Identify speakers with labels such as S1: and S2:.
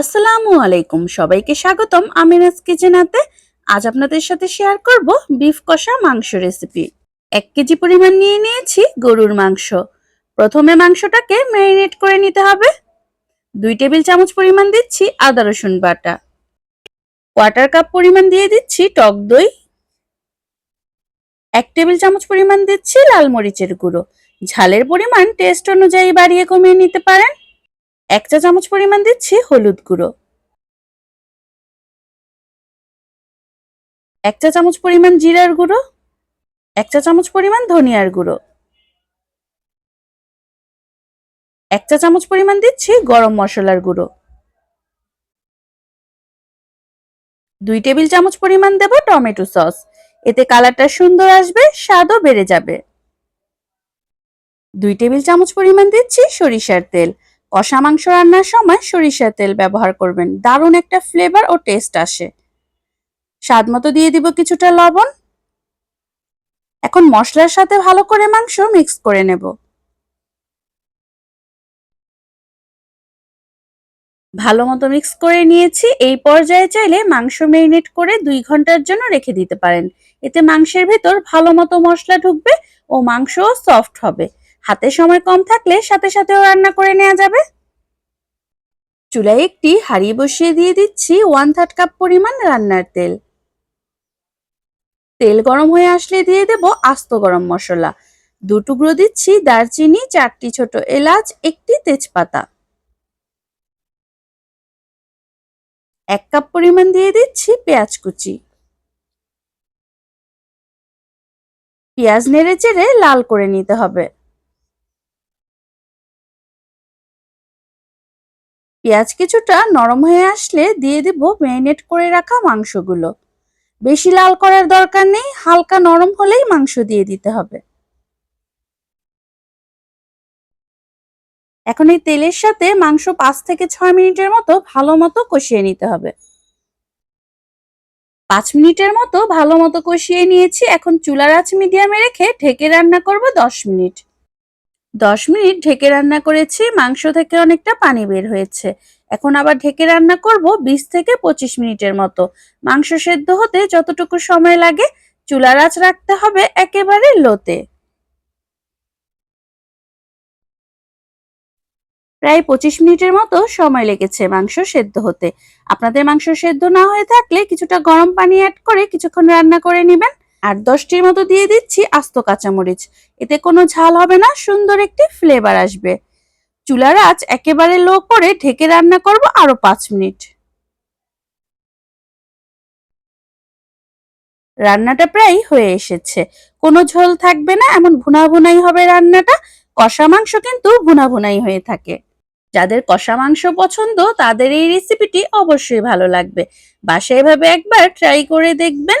S1: আসসালামু আলাইকুম। সবাইকে স্বাগতম আমিনাজ কিচেনাতে আজ আপনাদের সাথে শেয়ার করব বিফ কষা মাংস রেসিপি এক কেজি পরিমাণ নিয়ে নিয়েছি গরুর মাংস। প্রথমে মাংসটাকে ম্যারিনেট করে নিতে হবে। দুই টেবিল চামচ পরিমাণ দিচ্ছি আদা রসুন বাটা। কোয়ার্টার কাপ পরিমাণ দিয়ে দিচ্ছি টক দই। এক টেবিল চামচ পরিমাণ দিচ্ছি লাল মরিচের গুঁড়ো। ঝালের পরিমাণ টেস্ট অনুযায়ী বাড়িয়ে কমিয়ে নিতে পারেন। এক চা চামচ পরিমাণ দিচ্ছি হলুদ গুঁড়ো। এক চা চামচ পরিমাণ জিরার গুঁড়ো। এক চা চামচ পরিমাণ ধনিয়ার গুঁড়ো। এক চা চামচ পরিমাণ দিচ্ছি গরম মশলার গুঁড়ো। দুই টেবিল চামচ পরিমাণ দেব টমেটো সস। এতে কালারটা সুন্দর আসবে, স্বাদও বেড়ে যাবে। দুই টেবিল চামচ পরিমাণ দিচ্ছি সরিষার তেল। কষা মাংস রান্নার সময় সরিষার তেল ব্যবহার করবেন। দারুণ একটা ফ্লেভার ও টেস্ট আসে। স্বাদ মতো দিয়ে দিব কিছুটা লবণ। এখন মশলার সাথে ভালো করে মাংস মিক্স করে নেব। ভালো মতো মিক্স করে নিয়েছি। এই পর্যায়ে চাইলে মাংস মেরিনেট করে দুই ঘণ্টার জন্য রেখে দিতে পারেন। এতে মাংসের ভেতর ভালো মতো মশলা ঢুকবে ও মাংসও সফট হবে। হাতে সময় কম থাকলে সাথে সাথেও রান্না করে নেওয়া যাবে। চুলায় একটি হাঁড়ি বসিয়ে দিয়ে দিচ্ছি ওয়ান থার্ড কাপ পরিমাণ রান্নার তেল। তেল গরম হয়ে আসলে দিয়ে দেব আস্ত গরম মশলা। দু টুকরো দিচ্ছি দারচিনি, চারটি ছোট এলাচ, একটি তেজপাতা। এক কাপ পরিমাণ দিয়ে দিচ্ছি পেঁয়াজ কুচি। পেঁয়াজ নেড়ে চেড়ে লাল করে নিতে হবে। পেঁয়াজ কিছুটা নরম হয়ে আসলে দিয়ে দিব ম্যারিনেট করে রাখা মাংসগুলো। বেশি লাল করার দরকার নেই, হালকা নরম হলেই মাংস দিয়ে দিতে হবে। এখন এই তেলের সাথে মাংস পাঁচ থেকে ছয় মিনিটের মতো ভালো মতো কষিয়ে নিতে হবে। পাঁচ মিনিটের মতো ভালো মতো কষিয়ে নিয়েছি, এখন চুলার আঁচ মিডিয়ামে রেখে ঢেকে রান্না করব দশ মিনিট। দশ মিনিট ঢেকে রান্না করেছি, মাংস থেকে অনেকটা পানি বের হয়েছে। এখন আবার ঢেকে রান্না করব বিশ থেকে পঁচিশ মিনিটের মতো। মাংস সেদ্ধ হতে যতটুকু সময় লাগে, চুলার আঁচ রাখতে হবে একেবারে লোতে। প্রায় পঁচিশ মিনিটের মতো সময় লেগেছে মাংস সেদ্ধ হতে। আপনাদের মাংস সেদ্ধ না হয়ে থাকলে কিছুটা গরম পানি অ্যাড করে কিছুক্ষণ রান্না করে নেবেন। আর দশটির মতো দিয়ে দিচ্ছি আস্ত কাঁচামরিচ। এতে কোনো ঝাল হবে না, সুন্দর একটি ফ্লেভার আসবে। চুলার আঁচ একেবারে লো করে ঢেকে রান্না করব আরও পাঁচ মিনিট। রান্নাটা প্রায় হয়ে এসেছে। কোনো ঝোল থাকবে না, এমন ভুনা ভুনাই হবে রান্নাটা। কষা মাংস কিন্তু ভুনা ভুনাই হয়ে থাকে। যাদের কষা মাংস পছন্দ, তাদের এই রেসিপিটি অবশ্যই ভালো লাগবে। বাসায় এভাবে একবার ট্রাই করে দেখবেন।